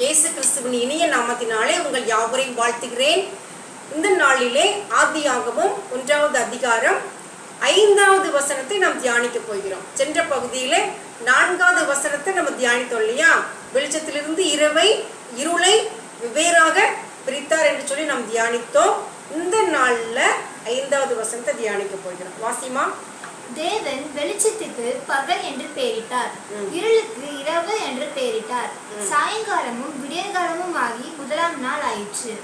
இயேசு கிறிஸ்துவின் இனிய நாமத்தினாலே உங்கள் யாவரையும் வாழ்த்துகிறேன். இந்த நாளிலே ஆதியாகவும் ஒன்றாவது அதிகாரம் ஐந்தாவது வசனத்தை நாம் தியானிக்க போகிறோம். சென்ற பகுதியிலே நான்காவது வசனத்தை நம்ம தியானித்தோம் இல்லையா? வெளிச்சத்திலிருந்து இரவை இருளை வெவ்வேறாக பிரித்தார் என்று சொல்லி நாம் தியானித்தோம். இந்த நாள்ல ஐந்தாவது வசனத்தை தியானிக்க போகிறோம். வாசிமா தேவன் வெளிச்சத்துக்கு பகல் என்று பெயரிட்டார். இருளுக்கு இரவு என்று பெயரிட்டார். சாயங்காலமும் விடியற்காலமும் ஆகி முதலாம் நாள் ஆயிற்று.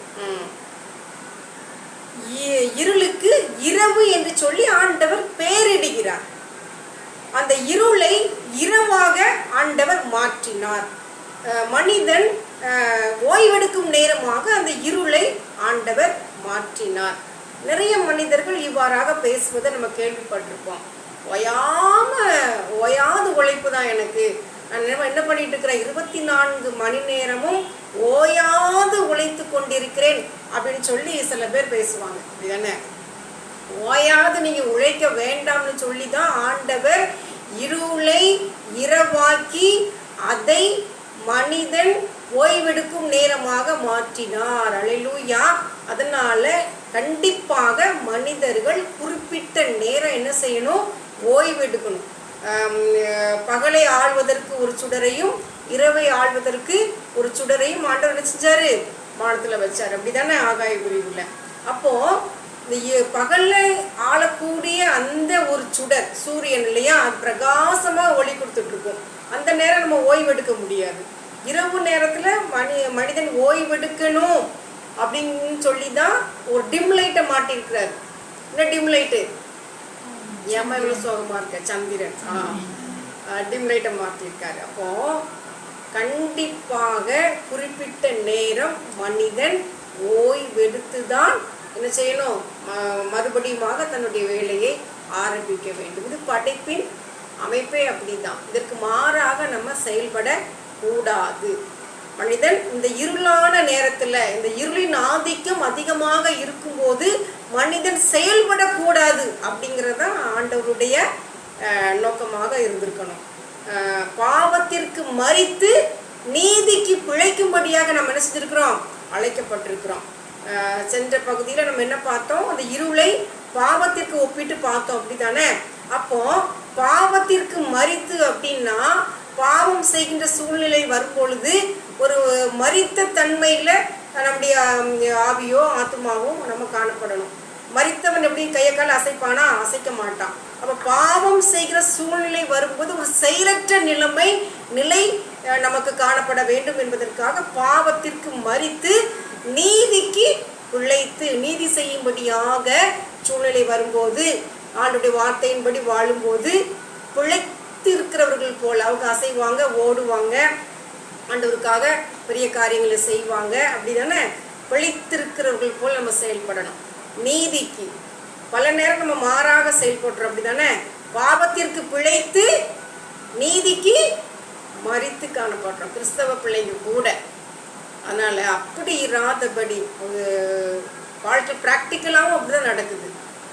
இருளுக்கு இரவு என்று சொல்லி ஆண்டவர் பெயரிடுகிறார் அந்த இருளை இரவாக ஆண்டவர் மாற்றினார். மனிதன் அஹ், ஓய்வெடுக்கும் நேரமாக அந்த இருளை ஆண்டவர் மாற்றினார். நிறைய மனிதர்கள் இவ்வாறாக பேசுவதை நம்ம கேள்விப்பட்டிருப்போம். ஓயாம ஓயாது உழைப்பு தான் எனக்கு. நான் என்ன- பண்ணிட்டு இருக்கிறேன்? இருபத்தி நான்கு மணி நேரமும் ஓயாது உழைத்து கொண்டிருக்கிறேன் அப்படின்னு சொல்லி சில பேர் பேசுவாங்க. இதுதானே ஓயாது நீங்க உழைக்க வேண்டாம்னு சொல்லி தான் ஆண்டவர் இருளை இரவாக்கி அதை மனிதன் ஓய்வெடுக்கும் நேரமாக மாற்றினார். அலையூயா அதனால கண்டிப்பாக மனிதர்கள் குறிப்பிட்ட நேரம் என்ன செய்யணும்? ஓய்வெடுக்கணும். எடுக்கணும் பகலை ஆள்வதற்கு ஒரு சுடரையும் இரவை ஆள்வதற்கு ஒரு சுடரையும் ஆண்டவர் என்ன செஞ்சாரு? வானத்துல வச்சார். அப்படிதானே ஆகாய பிரிவுல அப்போ இந்த பகல்ல ஆளக்கூடிய அந்த ஒரு சுடர் சூரியன் இல்லையா? அது பிரகாசமா ஒளி கொடுத்துட்டு இருக்கும் அந்த நேரம் நம்ம ஓய்வெடுக்க முடியாது. இரவு நேரத்துல மனி மனிதன் ஓய்வெடுக்கணும். அப்படின்னு சொல்லி தான் ஒரு டிம் லைட்டை மாட்டியிருக்கிறாரு என்ன டிம் லைட்டு ஏமா இவ்வளவு சோகமா இருக்க? சந்திரன். டிம் லைட்டை மாட்டிருக்காரு. அப்போ கண்டிப்பாக குறிப்பிட்ட நேரம் மனிதன் ஓய்வெடுத்து தான் என்ன செய்யணும்? ம- மறுபடியுமாக தன்னுடைய வேலையை ஆரம்பிக்க வேண்டும். இது படைப்பின் அமைப்பே அப்படிதான். இதற்கு மாறாக நம்ம செயல்பட கூடாது மனிதன் இந்த இருளான நேரத்தில் இந்த இருளின் ஆதிக்கம் அதிகமாக இருக்கும்போது மனிதன் செயல்படக்கூடாது அப்படிங்கிறது தான் ஆண்டவருடைய நோக்கமாக இருந்திருக்கணும். பாவத்திற்கு மறித்து நீதிக்கு பிழைக்கும்படியாக நம்ம என்ன செஞ்சிருக்கிறோம்? அழைக்கப்பட்டிருக்கிறோம். சென்ற பகுதியில் நம்ம என்ன பார்த்தோம்? அந்த இருளை பாவத்திற்கு ஒப்பிட்டு பார்த்தோம் அப்படிதானே அப்போ பாவத்திற்கு மறித்து அப்படின்னா பாவம் செய்கின்ற சூழ்நிலை வரும் பொழுது மறித்த தன்மையில் நம்முடைய ஆவியோ ஆத்மாவோ நம்ம காணப்படணும். மறித்தவன் எப்படி கையக்கால் அசைப்பானா? அசைக்க மாட்டான். அப்போ பாவம் செய்கிற சூழ்நிலை வரும்போது ஒரு செயலற்ற நிலைமை நிலை நமக்கு காணப்பட வேண்டும் என்பதற்காக பாவத்திற்கு மறித்து நீதிக்கு உழைத்து நீதி செய்யும்படியாக சூழ்நிலை வரும்போது ஆண்டுடைய வார்த்தையின்படி வாழும்போது பிழைத்து இருக்கிறவர்கள் போல் அவங்க அசைவாங்க ஓடுவாங்க. ஆண்டவருக்காக பெரிய காரியங்களை செய்வாங்க. அப்படிதானே? பிழைத்திருக்கிறவர்கள் போல் நம்ம செயல்படணும். நீதிக்கு பல நேரம் நம்ம மாறாக செயல்படுறோம். அப்படிதானே? பாவத்திற்கு பிழைத்து நீதிக்கு மறித்து காணப்படுறோம். கிறிஸ்தவ பிள்ளைங்க கூட. அதனால் அப்படி இராதபடி ஒரு வாழ்க்கை ப்ராக்டிக்கலாகவும் அப்படிதான் நடக்குது.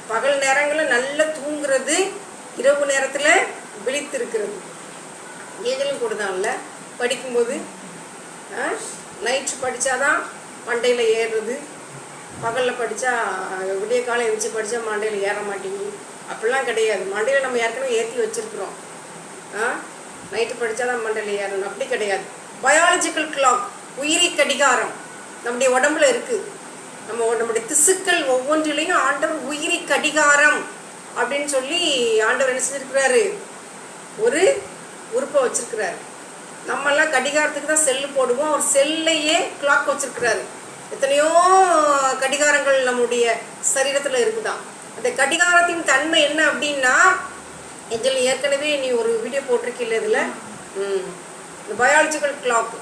பகல் நேரங்களில் நல்லா தூங்குறது இரவு நேரத்தில் விழித்திருக்கிறது. ஏஜலும் கூட தான் இல்லை. படிக்கும்போது நைட்டு படித்தாதான் மண்டையில் ஏறுறது. பகலில் படித்தா விடிய காலம் எழுந்துச்சு படித்தா மண்டையில் ஏற மாட்டேங்குது. அப்படிலாம் கிடையாது. மண்டையில் நம்ம ஏற்கனவே ஏற்றி வச்சுருக்குறோம். ஆ? நைட்டு படித்தா தான் மண்டையில் ஏறணும். அப்படி கிடையாது. பயாலஜிக்கல் கிளாக் உயிரி கடிகாரம் நம்முடைய உடம்புல இருக்குது நம்ம நம்முடைய திசுக்கள் ஒவ்வொன்றிலையும் ஆண்டவர் உயிரி கடிகாரம் அப்படின்னு சொல்லி ஆண்டவர் என்ன செஞ்சுருக்கிறாரு? ஒரு உறுப்பை வச்சிருக்கிறாரு. நம்மெல்லாம் கடிகாரத்துக்கு தான் செல்லு போடுவோம். அவர் செல்லையே கிளாக் வச்சிருக்கிறாரு. எத்தனையோ கடிகாரங்கள் நம்முடைய சரீரத்தில் இருக்குதான். அந்த கடிகாரத்தின் தன்மை என்ன அப்படின்னா இதில் ஏற்கனவே நீ ஒரு வீடியோ போட்டிருக்கீல்ல இதில்? இந்த பயாலஜிக்கல் கிளாக்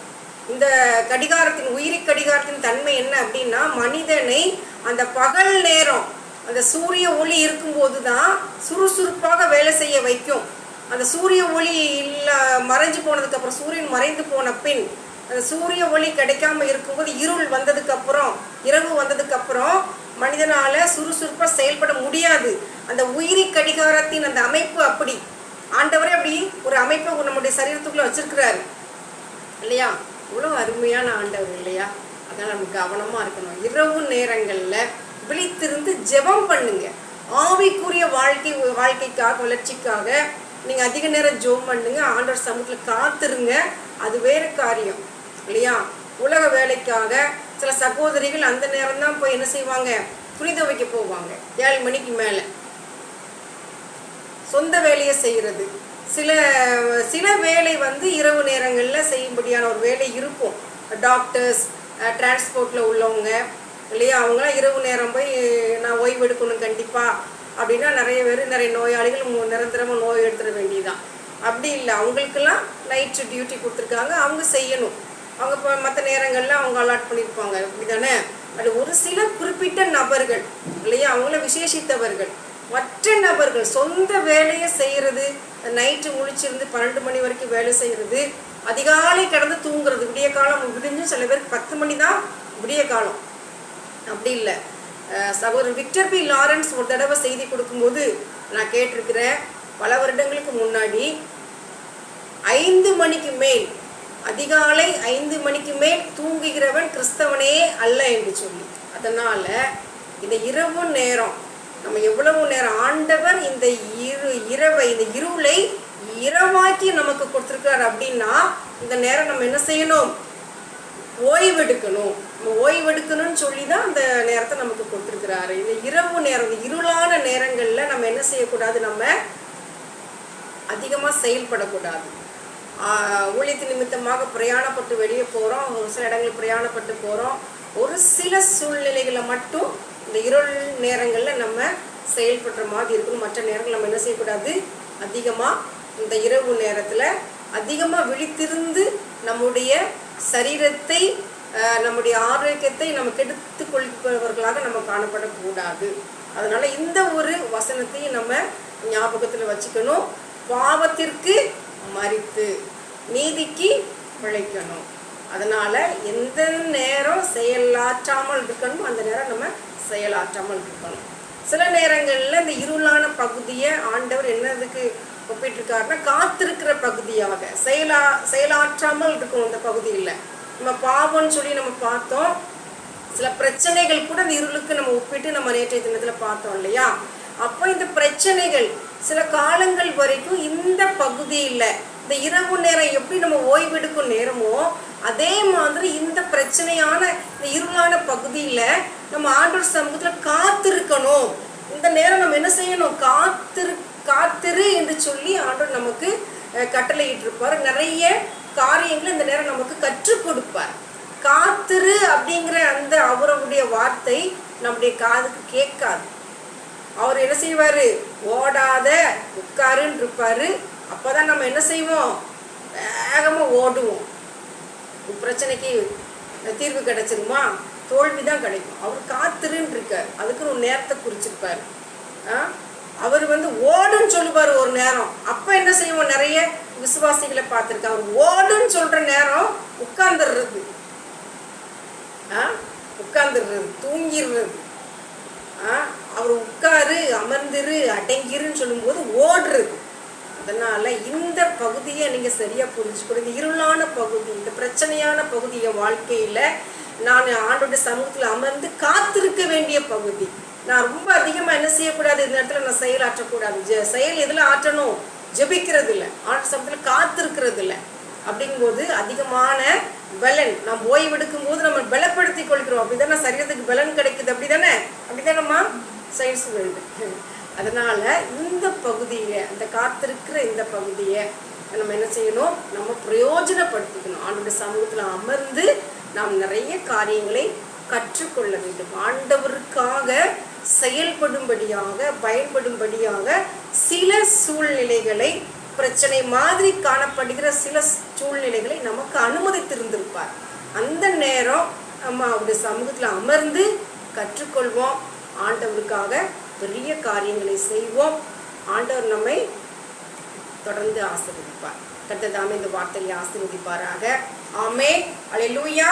இந்த கடிகாரத்தின் உயிரி கடிகாரத்தின் தன்மை என்ன அப்படின்னா மனிதனை அந்த பகல் நேரம் அந்த சூரிய ஒளி இருக்கும்போது தான் சுறுசுறுப்பாக வேலை செய்ய வைக்கும். அந்த சூரிய ஒளி இல்லை மறைஞ்சு போனதுக்கப்புறம் சூரியன் மறைந்து போன பின் அந்த சூரிய ஒளி கிடைக்காம இருக்கும்போது இருள் வந்ததுக்கப்புறம் இரவு வந்ததுக்கப்புறம் மனிதனால் சுறுசுறுப்பாக செயல்பட முடியாது. அந்த உயிரி கடிகாரத்தின் அந்த அமைப்பு அப்படி. ஆண்டவரே அப்படி ஒரு அமைப்பை நம்முடைய சரீரத்துக்குள்ளே வச்சிருக்கிறாரு. இல்லையா? இவ்வளோ அருமையான ஆண்டவர் இல்லையா? அதனால் நம்ம கவனமாக இருக்கணும். இரவு நேரங்களில் விழித்திருந்து ஜெபம் பண்ணுங்க. ஆவிக்குரிய வாழ்க்கை வாழ்க்கைக்காக வளர்ச்சிக்காக நீங்கள் அதிக நேரம் ஜோம் பண்ணுங்க ஆண்டவர் சமூகத்தில் காத்துருங்க. அது வேறு காரியம் இல்லையா? உலக வேலைக்காக சில சகோதரிகள் அந்த நேரம் தான் போய் என்ன செய்வாங்க? துணி துவைக்க போவாங்க. ஏழு மணிக்கு மேலே. சொந்த வேலையை செய்கிறது சில சில வேலை வந்து இரவு நேரங்களில் செய்யும்படியான ஒரு வேலை இருக்கும். டாக்டர்ஸ் டிரான்ஸ்போர்ட்டில் உள்ளவங்க இல்லையா? அவங்களாம் இரவு நேரம் போய் நான் ஓய்வு எடுக்கணும் கண்டிப்பாக அப்படின்னா நிறைய பேர் நிறைய நோயாளிகள் நிரந்தரமாக நோய் எடுத்துட வேண்டியதான் அப்படி இல்லை. அவங்களுக்கெல்லாம் நைட்டு டியூட்டி கொடுத்துருக்காங்க. அவங்க செய்யணும். அவங்க இப்போ மற்ற நேரங்களில் அவங்க அலாட் பண்ணியிருப்பாங்க அப்படி தானே அது ஒரு சில குறிப்பிட்ட நபர்கள் இல்லையா? அவங்கள விசேஷித்தவர்கள். மற்ற நபர்கள் சொந்த வேலையை செய்கிறது நைட்டு முழிச்சிருந்து பன்னெண்டு மணி வரைக்கும் வேலை செய்கிறது அதிகாலை கடந்து தூங்குறது விடிய காலம் விடிஞ்சும் சில பேருக்கு பத்து மணி தான் விடிய காலம். அப்படி இல்லை. அஹ் சகோதரர் விக்டர் பி லாரன்ஸ் ஒரு தடவை செய்தி கொடுக்கும்போது நான் கேட்டிருக்கிறேன். பல வருடங்களுக்கு முன்னாடி ஐந்து மணிக்கு மேல் அதிகாலை ஐந்து மணிக்கு மேல் தூங்குகிறவன் கிறிஸ்தவனே அல்ல என்று சொல்லி. அதனால் இந்த இரவு நேரம் நம்ம எவ்வளவு நேரம் ஆண்டவர் இந்த இரு இரவை இந்த இருளை இரவாக்கி நமக்கு கொடுத்துருக்காரு அப்படின்னா இந்த நேரம் நம்ம என்ன செய்யணும்? ஓய்வெடுக்கணும். நம்ம ஓய்வெடுக்கணும்னு சொல்லி தான் அந்த நேரத்தை நமக்கு கொடுத்துருக்கிறாரு. இந்த இரவு நேரம் இந்த இருளான நேரங்களில் நம்ம என்ன செய்யக்கூடாது? நம்ம அதிகமாக செயல்படக்கூடாது. ஊழியத்து நிமித்தமாக பிரயாணப்பட்டு வெளியே போகிறோம் ஒரு சில இடங்கள் பிரயாணப்பட்டு போகிறோம் ஒரு சில சூழ்நிலைகளை மட்டும் இந்த இருள் நேரங்களில் நம்ம செயல்படுற மாதிரி இருக்கணும். மற்ற நேரங்கள் நம்ம என்ன செய்யக்கூடாது? அதிகமாக இந்த இரவு நேரத்தில் அதிகமாக விழித்திருந்து நம்முடைய சரீரத்தை நம்முடைய ஆரோக்கியத்தை நம்ம கெடுத்து கொள்பவர்களாக நம்ம காணப்படக்கூடாது. அதனால இந்த ஒரு வசனத்தையும் நம்ம ஞாபகத்தில் வச்சுக்கணும். பாவத்திற்கு மறித்து நீதிக்கு பிழைக்கணும். அதனால எந்த நேரம் செயலாற்றாமல் இருக்கணும் அந்த நேரம் நம்ம செயலாற்றாமல் இருக்கணும். சில நேரங்களில் இந்த இருளான பகுதியை ஆண்டவர் என்னதுக்கு ஒப்பிட்டிருக்காருன்னா காத்திருக்கிற பகுதியாக செயலா செயலாற்றாமல் இருக்கும் இந்த பகுதியில். நம்ம பாவம்னு சொல்லி நம்ம பார்த்தோம். சில பிரச்சனைகள் கூட அந்த இருளுக்கு நம்ம ஒப்பிட்டு நம்ம நேற்றைய தினத்தில் பார்த்தோம் இல்லையா? அப்போ இந்த பிரச்சனைகள் சில காலங்கள் வரைக்கும் இந்த பகுதியில் இந்த இரவு நேரம் எப்படி நம்ம ஓய்வெடுக்கும் நேரமோ அதே மாதிரி இந்த பிரச்சனையான இந்த இருளான பகுதியில் நம்ம ஆண்டோர் சமூகத்தில் காத்திருக்கணும். இந்த நேரம் நம்ம என்ன செய்யணும்? காத்திரு காத்திரு என்று சொல்லி ஆண்டவர் நமக்கு அஹ், கட்டளையிட்டிருப்பார். நிறைய காரியங்களை இந்த நேரம் நமக்கு கற்றுக் கொடுப்பார். காத்திரு அப்படிங்கிற அந்த அவருடைய வார்த்தை நம்முடைய காதுக்கு கேட்காது. அவர் என்ன செய்வாரு? ஓடாத உட்காருன்னு இருப்பாரு. அப்பதான் நம்ம என்ன செய்வோம்? வேகமாக ஓடுவோம். பிரச்சனைக்கு தீர்வு கிடைச்சிருமா? தோல்வி தான் கிடைக்கும். அவர் காத்திருன்னு இருக்கார். அதுக்குன்னு ஒரு நேரத்தை குறிச்சிருப்பார். ஆ? அவர் வந்து ஓடுன்னு சொல்லுவார் ஒரு நேரம். அப்போ என்ன செய்வோம்? நிறைய விசுவாசிகளை பார்த்துருக்கேன். அவர் ஓடுன்னு சொல்கிற நேரம் உட்கார்ந்துடுறது. ஆ? உட்கார்ந்துடுறது தூங்கிடுறது. ஆ? அவர் உட்காரு அமர்ந்துரு அடங்கிருன்னு சொல்லும்போது ஓடுறது. அதனால் இந்த பகுதியை நீங்கள் சரியாக புரிஞ்சுக்கணும். இந்த இருளான பகுதி. இந்த பிரச்சனையான பகுதியை வாழ்க்கையில் நான் ஆண்டோட சமூகத்தில் அமர்ந்து காத்திருக்க வேண்டிய பகுதி. நான் ரொம்ப அதிகமாக என்ன செய்யக்கூடாது? இந்த இடத்துல நான் செயலாற்றக்கூடாது ஜெ செயல் எதில் ஆற்றணும்? ஜபிக்கிறது இல்லை ஆற்ற சமயத்தில் காத்திருக்கிறது இல்லை அப்படிங்கும்போது அதிகமான பலன். நாம் ஓய்வெடுக்கும் போது நம்ம பலப்படுத்தி கொள்கிறோம். அப்படிதானே சரீரத்துக்கு பலன் கிடைக்குது. அப்படிதானே? அப்படிதானம்மா சயின்ஸ் வேல்டு அதனால இந்த பகுதியை அந்த காத்திருக்கிற இந்த பகுதியை நம்ம என்ன செய்யணும்? நம்ம பிரயோஜனப்படுத்திக்கணும். ஆண்டோட சமூகத்தில் அமர்ந்து நாம் நிறைய காரியங்களை கற்றுக்கொள்ள வேண்டும். ஆண்டவருக்காக செயல்படும்படியாக பயன்படும்படியாக சில சூழ்நிலைகளை பிரச்சனை மாதிரி காணப்படுகிற சில சூழ்நிலைகளை நமக்கு அனுமதித்திருந்திருப்பார். அந்த நேரம் நம்ம அவருடைய சமூகத்தில் அமர்ந்து கற்றுக்கொள்வோம். ஆண்டவருக்காக பெரிய காரியங்களை செய்வோம். ஆண்டவர் நம்மை தொடர்ந்து ஆசீர்வதிப்பார். கர்த்தர் இந்த வார்த்தையை ஆசீர்வதிப்பாராக. ஆமே அல்லேலூயா